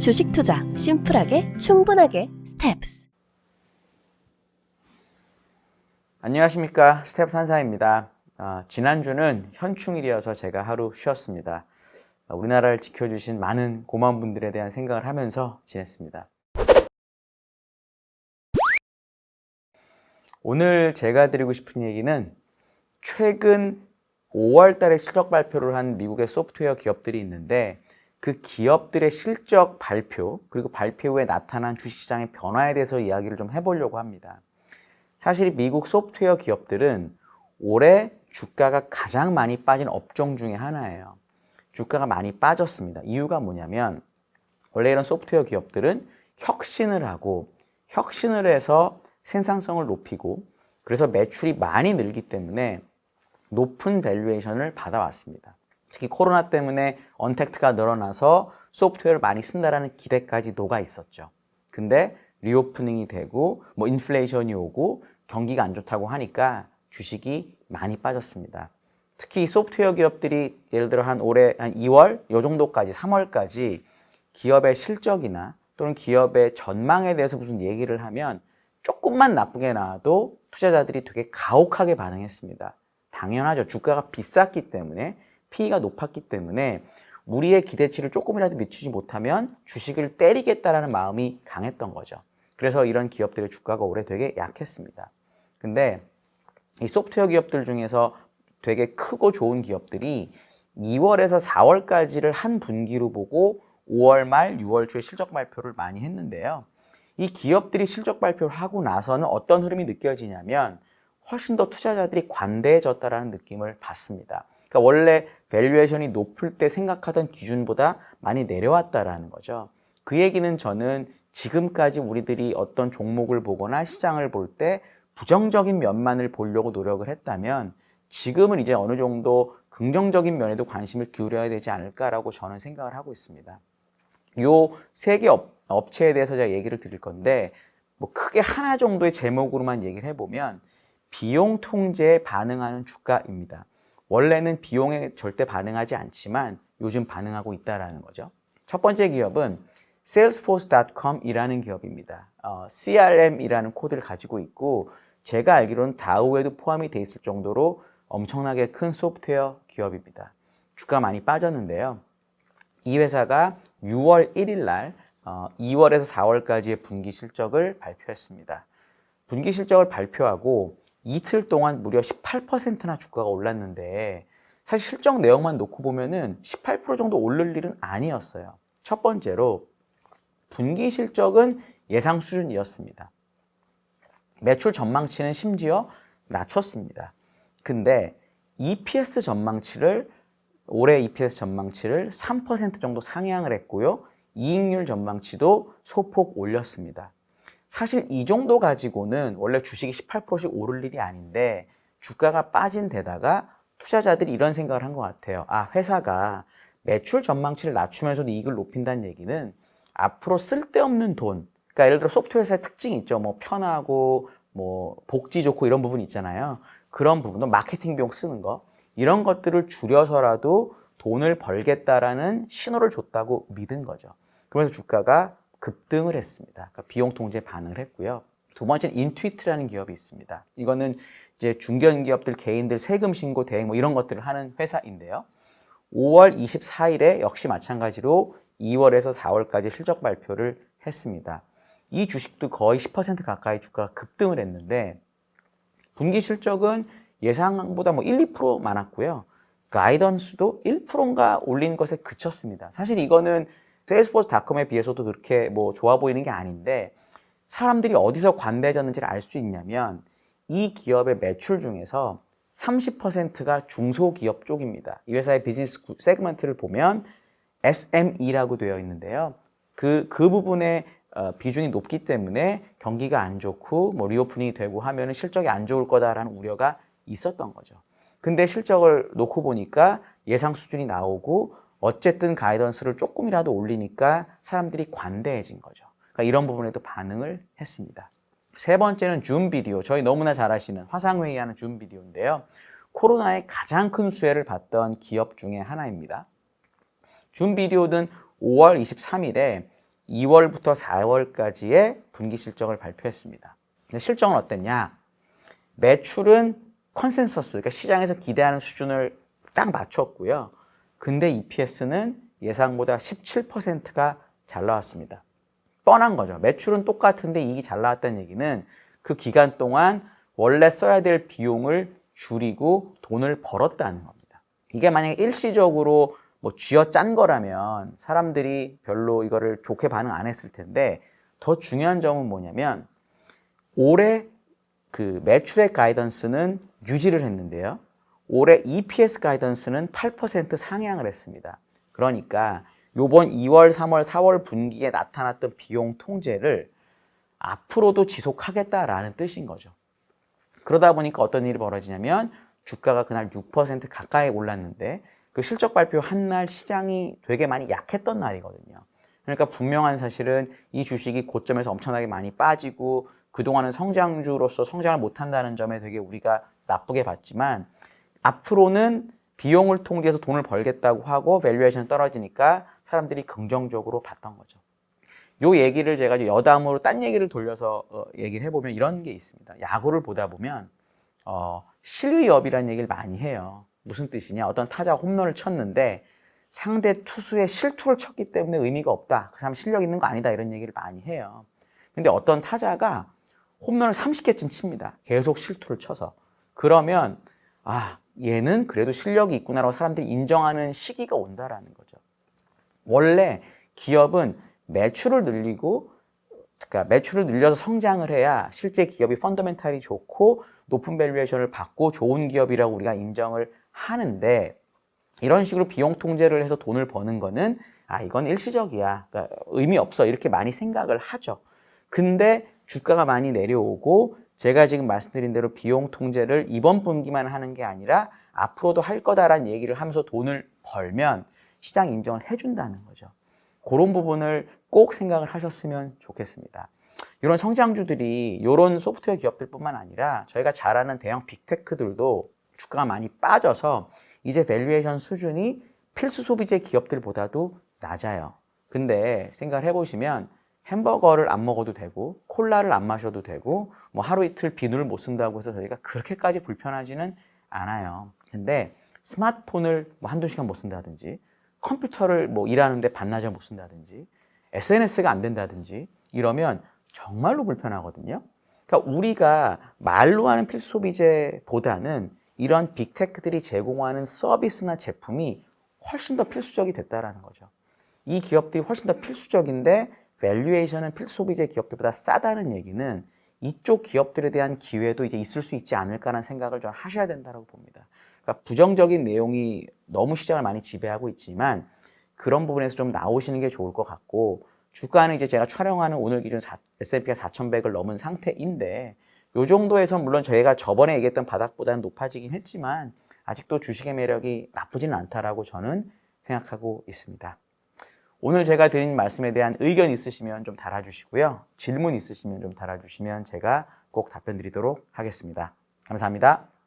주식 투자 심플하게 충분하게 스텝스. 안녕하십니까 스텝 산사입니다. 아, 지난주는 현충일이어서 제가 하루 쉬었습니다. 아, 우리나라를 지켜주신 많은 고마운 분들에 대한 생각을 하면서 지냈습니다. 오늘 제가 드리고 싶은 얘기는 최근 5월 달에 실적 발표를 한 미국의 소프트웨어 기업들이 있는데 그 기업들의 실적 발표 그리고 발표 후에 나타난 주식시장의 변화에 대해서 이야기를 좀 해보려고 합니다. 사실 미국 소프트웨어 기업들은 올해 주가가 가장 많이 빠진 업종 중에 하나예요. 주가가 많이 빠졌습니다. 이유가 뭐냐면 원래 이런 소프트웨어 기업들은 혁신을 하고 혁신을 해서 생산성을 높이고 그래서 매출이 많이 늘기 때문에 높은 밸류에이션을 받아왔습니다. 특히 코로나 때문에 언택트가 늘어나서 소프트웨어를 많이 쓴다라는 기대까지 녹아 있었죠. 근데 리오프닝이 되고 뭐 인플레이션이 오고 경기가 안 좋다고 하니까 주식이 많이 빠졌습니다. 특히 소프트웨어 기업들이 예를 들어 한 올해 한 2월 요 정도까지 3월까지 기업의 실적이나 또는 기업의 전망에 대해서 무슨 얘기를 하면 조금만 나쁘게 나와도 투자자들이 되게 가혹하게 반응했습니다. 당연하죠. 주가가 비쌌기 때문에 P가 높았기 때문에 우리의 기대치를 조금이라도 미치지 못하면 주식을 때리겠다라는 마음이 강했던 거죠. 그래서 이런 기업들의 주가가 올해 되게 약했습니다. 근데 이 소프트웨어 기업들 중에서 되게 크고 좋은 기업들이 2월에서 4월까지를 한 분기로 보고 5월 말, 6월 초에 실적 발표를 많이 했는데요. 이 기업들이 실적 발표를 하고 나서는 어떤 흐름이 느껴지냐면 훨씬 더 투자자들이 관대해졌다라는 느낌을 받습니다. 그러니까 원래 밸류에이션이 높을 때 생각하던 기준보다 많이 내려왔다라는 거죠. 그 얘기는 저는 지금까지 우리들이 어떤 종목을 보거나 시장을 볼 때 부정적인 면만을 보려고 노력을 했다면 지금은 이제 어느 정도 긍정적인 면에도 관심을 기울여야 되지 않을까라고 저는 생각을 하고 있습니다. 요 세 개 업체에 대해서 제가 얘기를 드릴 건데 뭐 크게 하나 정도의 제목으로만 얘기를 해보면 비용 통제에 반응하는 주가입니다. 원래는 비용에 절대 반응하지 않지만 요즘 반응하고 있다라는 거죠. 첫 번째 기업은 salesforce.com이라는 기업입니다. 어, CRM이라는 코드를 가지고 있고 제가 알기로는 다우에도 포함이 돼 있을 정도로 엄청나게 큰 소프트웨어 기업입니다. 주가 많이 빠졌는데요. 이 회사가 6월 1일 날 어, 2월에서 4월까지의 분기 실적을 발표했습니다. 분기 실적을 발표하고 이틀 동안 무려 18%나 주가가 올랐는데 사실 실적 내용만 놓고 보면은 18% 정도 오를 일은 아니었어요. 첫 번째로 분기 실적은 예상 수준이었습니다. 매출 전망치는 심지어 낮췄습니다. 근데 EPS 전망치를 올해 EPS 전망치를 3% 정도 상향을 했고요. 이익률 전망치도 소폭 올렸습니다. 사실 이 정도 가지고는 원래 주식이 18%씩 오를 일이 아닌데 주가가 빠진 데다가 투자자들이 이런 생각을 한 것 같아요. 아, 회사가 매출 전망치를 낮추면서도 이익을 높인다는 얘기는 앞으로 쓸데없는 돈, 그러니까 예를 들어 소프트웨어 회사의 특징이 있죠. 뭐 편하고 뭐 복지 좋고 이런 부분 있잖아요. 그런 부분도 마케팅 비용 쓰는 거 이런 것들을 줄여서라도 돈을 벌겠다라는 신호를 줬다고 믿은 거죠. 그러면서 주가가 급등을 했습니다. 그러니까 비용 통제 반응을 했고요. 두 번째는 인투이트라는 기업이 있습니다. 이거는 이제 중견 기업들, 개인들 세금 신고 대행 뭐 이런 것들을 하는 회사인데요. 5월 24일에 역시 마찬가지로 2월에서 4월까지 실적 발표를 했습니다. 이 주식도 거의 10% 가까이 주가가 급등을 했는데 분기 실적은 예상보다 뭐 1, 2% 많았고요. 가이던스도 1%인가 올린 것에 그쳤습니다. 사실 이거는 세일스포스닷컴에 비해서도 그렇게 뭐 좋아 보이는 게 아닌데 사람들이 어디서 관대해졌는지를 알 수 있냐면 이 기업의 매출 중에서 30%가 중소기업 쪽입니다. 이 회사의 비즈니스 세그먼트를 보면 SME라고 되어 있는데요. 그, 그 부분의 어, 비중이 높기 때문에 경기가 안 좋고 뭐 리오프닝이 되고 하면은 실적이 안 좋을 거다라는 우려가 있었던 거죠. 근데 실적을 놓고 보니까 예상 수준이 나오고 어쨌든 가이던스를 조금이라도 올리니까 사람들이 관대해진 거죠. 그러니까 이런 부분에도 반응을 했습니다. 세 번째는 줌 비디오. 저희 너무나 잘 아시는 화상회의하는 줌 비디오인데요. 코로나의 가장 큰 수혜를 봤던 기업 중에 하나입니다. 줌 비디오는 5월 23일에 2월부터 4월까지의 분기 실적을 발표했습니다. 실적은 어땠냐? 매출은 컨센서스, 그러니까 시장에서 기대하는 수준을 딱 맞췄고요. 근데 EPS는 예상보다 17%가 잘 나왔습니다. 뻔한 거죠. 매출은 똑같은데 이익이 잘 나왔다는 얘기는 그 기간 동안 원래 써야 될 비용을 줄이고 돈을 벌었다는 겁니다. 이게 만약에 일시적으로 뭐 쥐어 짠 거라면 사람들이 별로 이거를 좋게 반응 안 했을 텐데 더 중요한 점은 뭐냐면 올해 그 매출액 가이던스는 유지를 했는데요. 올해 EPS 가이던스는 8% 상향을 했습니다. 그러니까 요번 2월, 3월, 4월 분기에 나타났던 비용 통제를 앞으로도 지속하겠다라는 뜻인 거죠. 그러다 보니까 어떤 일이 벌어지냐면 주가가 그날 6% 가까이 올랐는데 그 실적 발표 한 날 시장이 되게 많이 약했던 날이거든요. 그러니까 분명한 사실은 이 주식이 고점에서 엄청나게 많이 빠지고 그동안은 성장주로서 성장을 못한다는 점에 되게 우리가 나쁘게 봤지만 앞으로는 비용을 통제해서 돈을 벌겠다고 하고 밸류에이션 떨어지니까 사람들이 긍정적으로 봤던 거죠. 요 얘기를 제가 여담으로 딴 얘기를 돌려서 어, 얘기를 해보면 이런 게 있습니다. 야구를 보다 보면 어, 실위업이라는 얘기를 많이 해요. 무슨 뜻이냐? 어떤 타자가 홈런을 쳤는데 상대 투수의 실투를 쳤기 때문에 의미가 없다. 그 사람 실력 있는 거 아니다. 이런 얘기를 많이 해요. 근데 어떤 타자가 홈런을 30개쯤 칩니다. 계속 실투를 쳐서. 그러면 아, 얘는 그래도 실력이 있구나라고 사람들이 인정하는 시기가 온다라는 거죠. 원래 기업은 매출을 늘리고 그러니까 매출을 늘려서 성장을 해야 실제 기업이 펀더멘탈이 좋고 높은 밸류에이션을 받고 좋은 기업이라고 우리가 인정을 하는데 이런 식으로 비용 통제를 해서 돈을 버는 거는 아 이건 일시적이야 그러니까 의미 없어 이렇게 많이 생각을 하죠. 근데 주가가 많이 내려오고 제가 지금 말씀드린 대로 비용 통제를 이번 분기만 하는 게 아니라 앞으로도 할 거다라는 얘기를 하면서 돈을 벌면 시장 인정을 해준다는 거죠. 그런 부분을 꼭 생각을 하셨으면 좋겠습니다. 이런 성장주들이 이런 소프트웨어 기업들뿐만 아니라 저희가 잘 아는 대형 빅테크들도 주가가 많이 빠져서 이제 밸류에이션 수준이 필수 소비재 기업들보다도 낮아요. 근데 생각을 해보시면 햄버거를 안 먹어도 되고 콜라를 안 마셔도 되고 뭐 하루 이틀 비누를 못 쓴다고 해서 저희가 그렇게까지 불편하지는 않아요. 근데 스마트폰을 뭐 한두 시간 못 쓴다든지 컴퓨터를 뭐 일하는데 반나절 못 쓴다든지 SNS가 안 된다든지 이러면 정말로 불편하거든요. 그러니까 우리가 말로 하는 필수 소비재보다는 이런 빅테크들이 제공하는 서비스나 제품이 훨씬 더 필수적이 됐다라는 거죠. 이 기업들이 훨씬 더 필수적인데 밸류에이션은 필수 소비재 기업들보다 싸다는 얘기는 이쪽 기업들에 대한 기회도 이제 있을 수 있지 않을까라는 생각을 좀 하셔야 된다고 봅니다. 그러니까 부정적인 내용이 너무 시장을 많이 지배하고 있지만 그런 부분에서 좀 나오시는 게 좋을 것 같고 주가는 이제 제가 촬영하는 오늘 기준 S&P가 4,100을 넘은 상태인데 요 정도에서 물론 저희가 저번에 얘기했던 바닥보다는 높아지긴 했지만 아직도 주식의 매력이 나쁘지는 않다라고 저는 생각하고 있습니다. 오늘 제가 드린 말씀에 대한 의견 있으시면 좀 달아주시고요. 질문 있으시면 좀 달아주시면 제가 꼭 답변 드리도록 하겠습니다. 감사합니다.